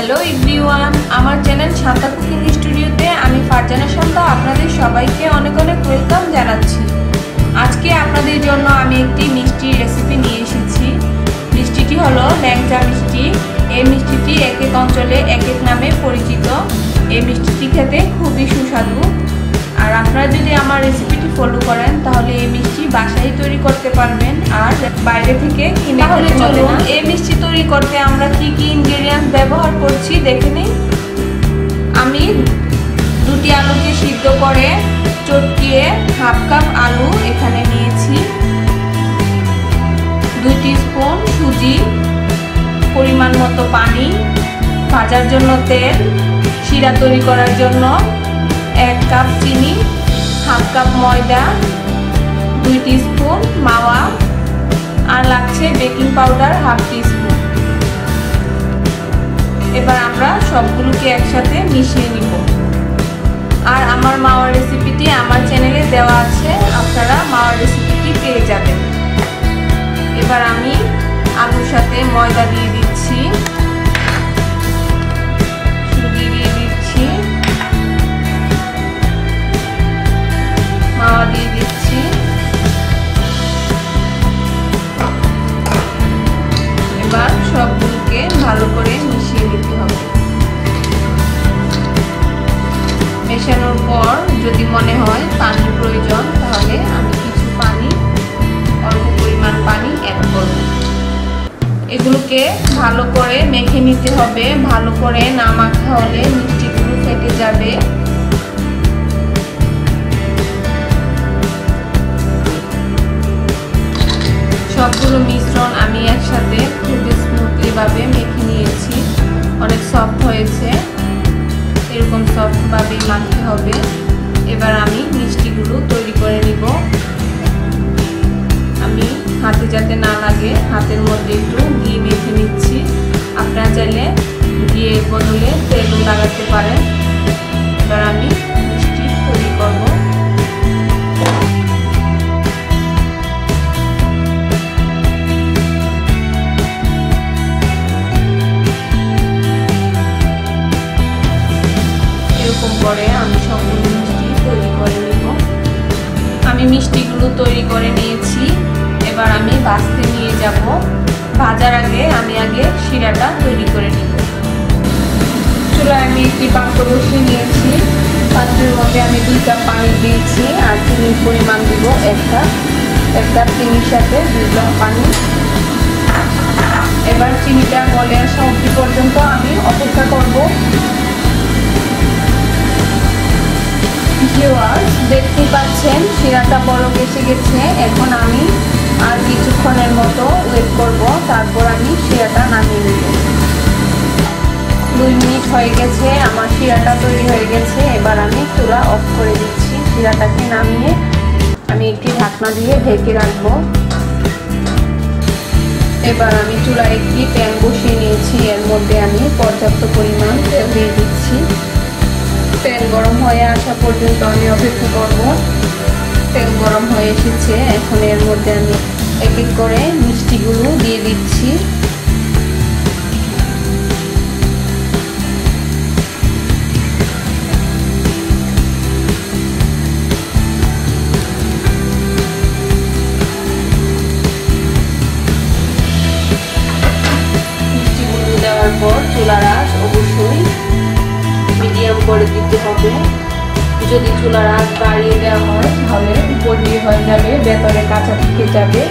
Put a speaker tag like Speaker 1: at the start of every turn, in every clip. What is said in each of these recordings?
Speaker 1: Hello everyone, আমার channel Shanta cooking স্টুডিওতে আমি ফারজানা শান্তা আপনাদের সবাইকে অনেক অনেক ওয়েলকাম জানাচ্ছি। আজকে আপনাদের জন্য আমি একটি মিষ্টি রেসিপি নিয়ে এসেছি। মিষ্টিটি হলো ল্যাংচা মিষ্টি। এই মিষ্টিটি এক এক অঞ্চলে এক এক নামে পরিচিত। এই মিষ্টিটি খেতে খুবই সুস্বাদু। আর আপনারা যদি আমার রেসিপিটি ফলো করেন, তাহলে এই মিষ্টি বাসায় তৈরি করতে পারবেন। বাইরে থেকে কিনে তাহলে চলুন এই মিষ্টি তৈরি করতে আমরা কি কি ইনগ্রেডিয়েন্টস ব্যবহার করছি দেখে নিই? আমি দুটি আলুকে সিদ্ধ করে চটকিয়ে হাফ কাপ আলু এখানে নিয়েছি। দুই স্পুন সুজি পরিমাণ মতো পানি ভাজার জন্য তেল শিরা তৈরি করার জন্য এক কাপ চিনি হাফ কাপ ময়দা দুই স্পুন মাওয়া আর লাগছে বেকিং পাউডার হাফ স্পুন এবার আমরা সবগুলোকে একসাথে মিশিয়ে নিব। আর আমার মাওয়ার রেসিপিটি আমার চ্যানেলে দেওয়া আছে, আপনারা মাওয়ার রেসিপিটি পেয়ে যাবেন। এবার আমি আলুর সাথে ময়দা দিয়ে দিচ্ছি। দিয়ে দিচ্ছি। মাওয়া মেশানোর পর যদি মনে হয় পানির প্রয়োজন তাহলে আমি কিছু পানি, অল্প পরিমাণ পানি অ্যাড করব এগুলোকে ভালো করে মেখে নিতে হবে। ভালো করে না মাখা হলে মিষ্টিগুলো ফেটে যাবে। সবগুলো মিশ্রণ আমি একসাথে হাতে যাতে না লাগে, হাতের মধ্যে একটু ঘি মেখে নিচ্ছি। আপনারা চাইলে ঘিয়ের বদলে তেলও লাগাতে পারেন। এবার আমি মিষ্টি তৈরি করব। এরকম করে আমি সবগুলো মিষ্টি তৈরি করে নিব। আমি মিষ্টিগুলো তৈরি করে নিয়েছি। এবার আমি ভাজতে নিয়ে যাব। ভাজার আগে আমি আগে শিরাটা তৈরি করে নিব। চুলায় আমি একটি পাত্র বসিয়ে নিয়েছি। পাত্রের মধ্যে আমি দুই কাপ পানি দিয়েছি আর চিনির পরিমাণ দিব এক কাপ। এক কাপ চিনির সাথে দুই কাপ পানি। এবার চিনিটা গলে আসা অবধি পর্যন্ত আমি অপেক্ষা করব। দেখতে পাচ্ছেন, শিরাটা বরফ এসে গেছে। এখন আমি আর কিছুক্ষণের মতো ওয়েট করব, তারপর আমি শিরাটা নামিয়ে নেব। দুই মিনিট হয়ে গেছে, আমার শিরাটা তৈরি হয়ে গেছে। এবার আমি চুলা অফ করে দিচ্ছি। শিরাটাকে নামিয়ে আমি একটি ঢাকনা দিয়ে ঢেকে রাখব। এবার আমি চুলায় একটি প্যান বসিয়ে নিয়েছি। এর মধ্যে আমি পর্যাপ্ত পরিমাণ তেল দিয়ে দিচ্ছি। তেল গরম হয়ে আসা পর্যন্ত আমি অপেক্ষা করব। তেল গরম হয়ে এসেছে। এখন এর মধ্যে আমি এক এক করে মিষ্টিগুলো দিয়ে দিচ্ছি। পর চুলার অবশ্যই মিডিয়াম করে দিতে হবে। যদি চুলার আঁচ বাড়িয়ে দেওয়া হয় হয়ে যাবে ভেতরে কাঁচা থেকে যাবে।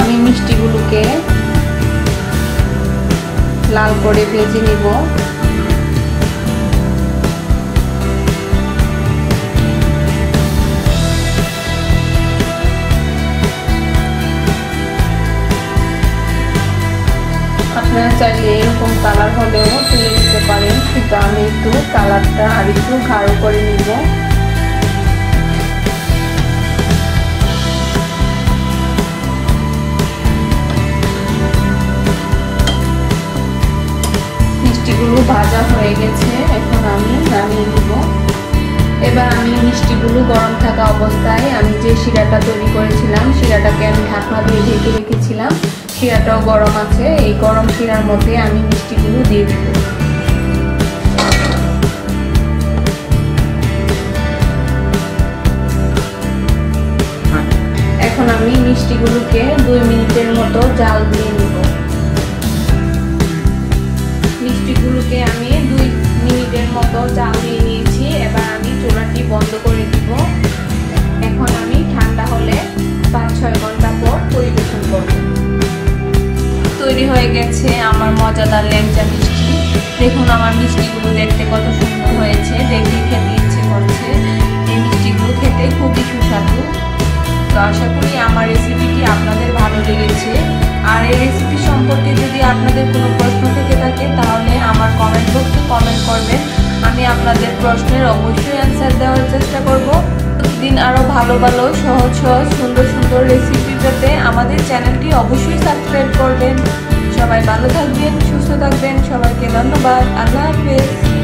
Speaker 1: আমি মিষ্টিগুলোকে লাল করে ভেজে নিব। চাইলে এরকম কালার হলেও তুলে নিতে পারেন। কিন্তু আমি একটু কালারটা আর একটু গাঢ় করে নিব। মিষ্টিগুলো ভাজা হয়ে গেছে। এখন আমি নামিয়ে নিব। এবার আমি মিষ্টিগুলো গরম থাকা অবস্থায় আমি যে শিরাটা তৈরি করেছিলাম, শিরাটাকে আমি ঢাকনা দিয়ে ঢেকে রেখেছিলাম। শিরাটাও গরম আছে, এই গরম শিরার মধ্যে আমি মিষ্টিগুলো দিয়ে দিব। এখন আমি মিষ্টিগুলোকে দুই মিনিটের মতো জাল দিয়ে নিব। মিষ্টিগুলোকে আমি দুই মিনিটের মতো জাল দিয়ে চুলাটি বন্ধ করে দিব। এখন আমি ঠান্ডা হলে পাঁচ, ছয় ঘণ্টা পর পরিবেশন করব। তৈরি হয়ে গেছে আমার মজাদার ল্যাংচা মিষ্টি। দেখুন আমার মিষ্টিগুলো দেখতে কত সুন্দর হয়েছে দেখে খেতে ইচ্ছে করছে। এই মিষ্টিগুলো খেতে খুবই সুস্বাদু। তো আশা করি আমার রেসিপিটি আপনাদের ভালো লেগেছে। আর এই রেসিপি সম্পর্কে যদি আপনাদের কোনো প্রশ্ন থেকে থাকে, তাহলে আমার কমেন্ট বক্সে কমেন্ট করবেন। আমি আপনাদের প্রশ্নের অবশ্যই অ্যান্সার দেওয়ার চেষ্টা করব। প্রতিদিন আরও ভালো ভালো, সহজ সহজ, সুন্দর সুন্দর রেসিপি পেতে আমাদের চ্যানেলটি অবশ্যই সাবস্ক্রাইব করবেন। সবাই ভালো থাকবেন, সুস্থ থাকবেন। সবাইকে ধন্যবাদ। আল্লাহ হাফেজ।